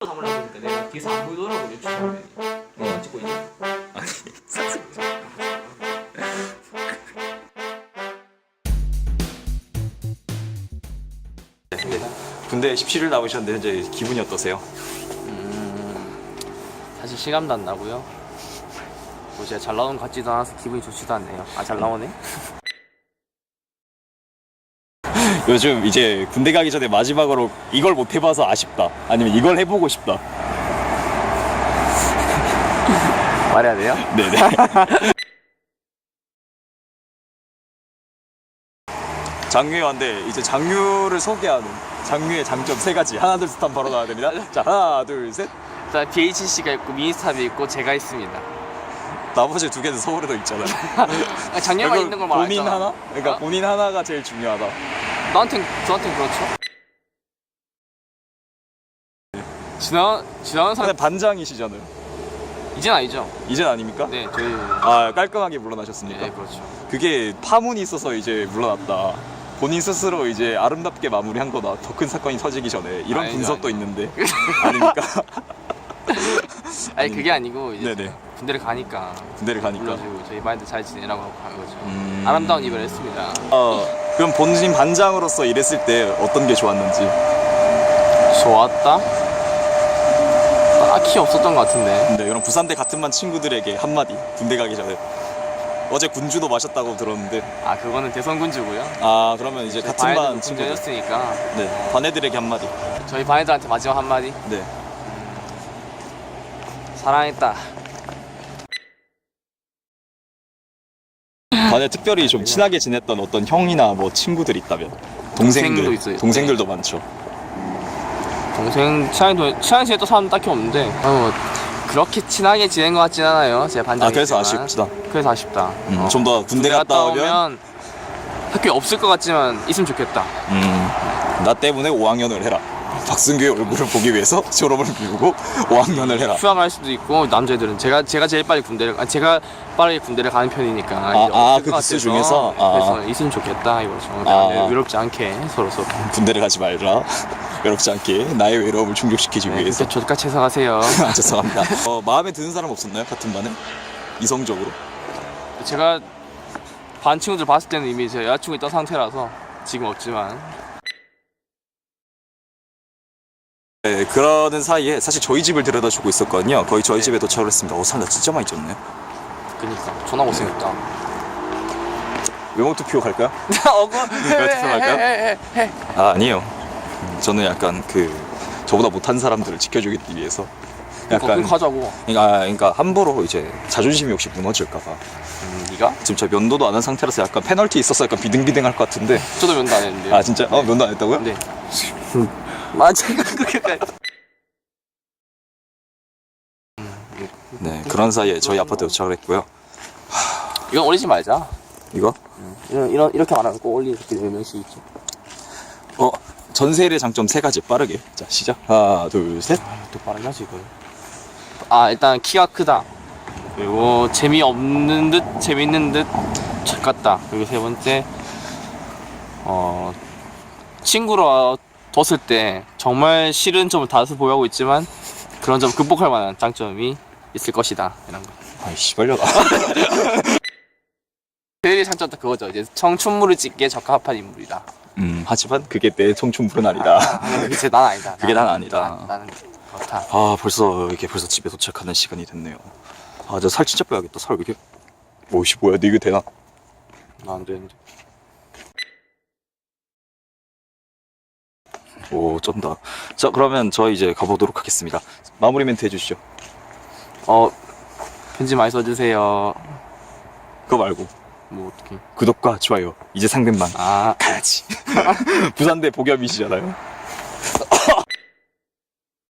담으려고 보니까 내가 뒤에서 안 보이더라고 유튜브 화면이 어 찍고 있냐? 군대 17일 남으셨는데 현재 기분이 어떠세요? 사실 실감도 안 나고요 뭐 제가 잘 나오는 것 같지도 않아서 기분이 좋지도 않네요 아 잘 나오네? 요즘 이제 군대 가기 전에 마지막으로 이걸 못 해봐서 아쉽다. 아니면 이걸 해보고 싶다. 말해야 돼요? 네네. 장유한데 이제 장유를 소개하는 장유의 장점 세 가지 하나 둘 셋 하면 바로 나와야 됩니다. 자 하나 둘 셋. 자 BHC가 있고 미니스탑이 있고 제가 있습니다 나머지 두 개는 서울에도 있잖아요. 아, 작년만 있는 걸 말했잖아 본인 하나? 그러니까 어? 본인 하나가 제일 중요하다. 나한텐 저한텐 그렇죠 지나 지나는 근데 사람 반장이시잖아요. 이젠 아니죠? 이젠 아닙니까? 네 저희 아 깔끔하게 물러나셨습니까? 네 그렇죠 그게 파문이 있어서 이제 물러났다. 본인 스스로 이제 아름답게 마무리한 거다. 더 큰 사건이 터지기 전에 이런 아니죠, 분석도 아니죠. 있는데 아닙니까? 아니 그게 아니고 이제 네네. 군대를 가니까 군대를 가니까. 불러주고 저희 마인드 잘 지내라고 하고 간 거죠 음. 아름다운 이별을 했습니다 어, 그럼 본인 반장으로서 일했을 때 어떤 게 좋았는지. 좋았다? 딱히 없었던 것 같은데 네, 그럼 부산대 같은 반 친구들에게 한마디. 군대 가기 전에. 어제 군주도 마셨다고 들었는데. 아 그거는 대선군주고요 아, 그러면 이제 같은 반 친구들. 군주였으니까 네, 반 애들에게 한마디. 저희 반 애들한테 마지막 한마디 네. 사랑했다 반에 특별히 좀 친하게 지냈던 어떤 형이나 뭐 친구들 있다면. 동생들. 동생도 있어요. 동생들도 많죠. 동생 친하게 친하게 지냈던 사람 딱히 없는데 어, 뭐 그렇게 친하게 지낸 것 같진 않아요 제 반장 아, 그래서 아쉽다. 그래서 아쉽다 음, 어. 좀더 군대 갔다 오면, 학교에 없을 것 같지만 있으면 좋겠다 음, 나 때문에 5학년을 해라. 박승규의 얼굴을 보기 위해서 졸업을 미루고 5학년을 해라. 휴학을 할 수도 있고 남자애들은 제가 제가 제일 빨리 군대를 아 제가 빠르게 군대를 가는 편이니까 아, 이제 아, 없을 그 것 기수 같아서 중에서? 아. 그래서 있으면 좋겠다 이거죠 아. 네, 외롭지 않게 서로 서로 군대를 가지 말라. 외롭지 않게 나의 외로움을 충족시키기 네, 위해서. 그때 저까지 해석하세요 아, 죄송합니다. 어, 마음에 드는 사람 없었나요? 같은 반에? 이성적으로? 제가 반 친구들 봤을 때는 이미 제 여자친구 있던 상태라서 지금 없지만 네, 그러는 사이에 사실 저희 집을 데려다 주고 있었거든요. 거의 저희 집에 도착을 했습니다. 어, 사람 진짜 많이 쪘네. 그니까 존나 못생겼다 외모 투표 갈까요? 어거 투표할까요? 아, 아니에요. 음, 저는 약간 그 저보다 못한 사람들을 지켜주기 위해서 약간 가자고 그러니까, 그러니까 함부로 이제 자존심이 혹시 무너질까봐 음, 네가? 지금 저 면도도 안 한 상태라서 약간 페널티 있어서 약간 비등비등할 것 같은데 저도 면도 안 했는데 아 진짜? 어 면도 안 했다고요? 네 맞아 그렇게 네 그런 사이에 저희 아파트에 도착을 했고요. 이건 올리지 말자. 이거? 이런, 이런 이렇게 말하면 꼭 올리는 새끼 몇 명씩 있죠 어 전세일의 장점 세 가지. 빠르게. 자 시작. 하나 둘셋. 또 빠르냐 지금 아 일단 키가 크다. 그리고 재미없는 듯 재밌는 듯 착 같다. 그리고 세 번째 어 친구로 뒀을 때 정말 싫은 점을 다수 보유하고 있지만 그런 점 극복할 만한 장점이 있을 것이다. 이런 거. 아이 씨발려라 제일 장점 딱 그거죠. 이제 청춘물을 찍기에 적합한 인물이다. 음 하지만 그게 내 청춘물은 아니다. 아, 그게 제- 난 아니다. 그게 난- 난 아니다. 난- 나는 그렇다. 아 벌써 이게 벌써 집에 도착하는 시간이 됐네요. 아저 살 진짜 빼야겠다. 살 이게. 뭐시 뭐야? 너 이거 되나? 나안 되는데 오 쩐다. 자 그러면 저 이제 가보도록 하겠습니다. 마무리 멘트 해주시죠. 어 편지 많이 써주세요. 그거 말고. 뭐 어떻게. 구독과 좋아요. 이제 상대만. 아. 가야지. 부산대 복염이시잖아요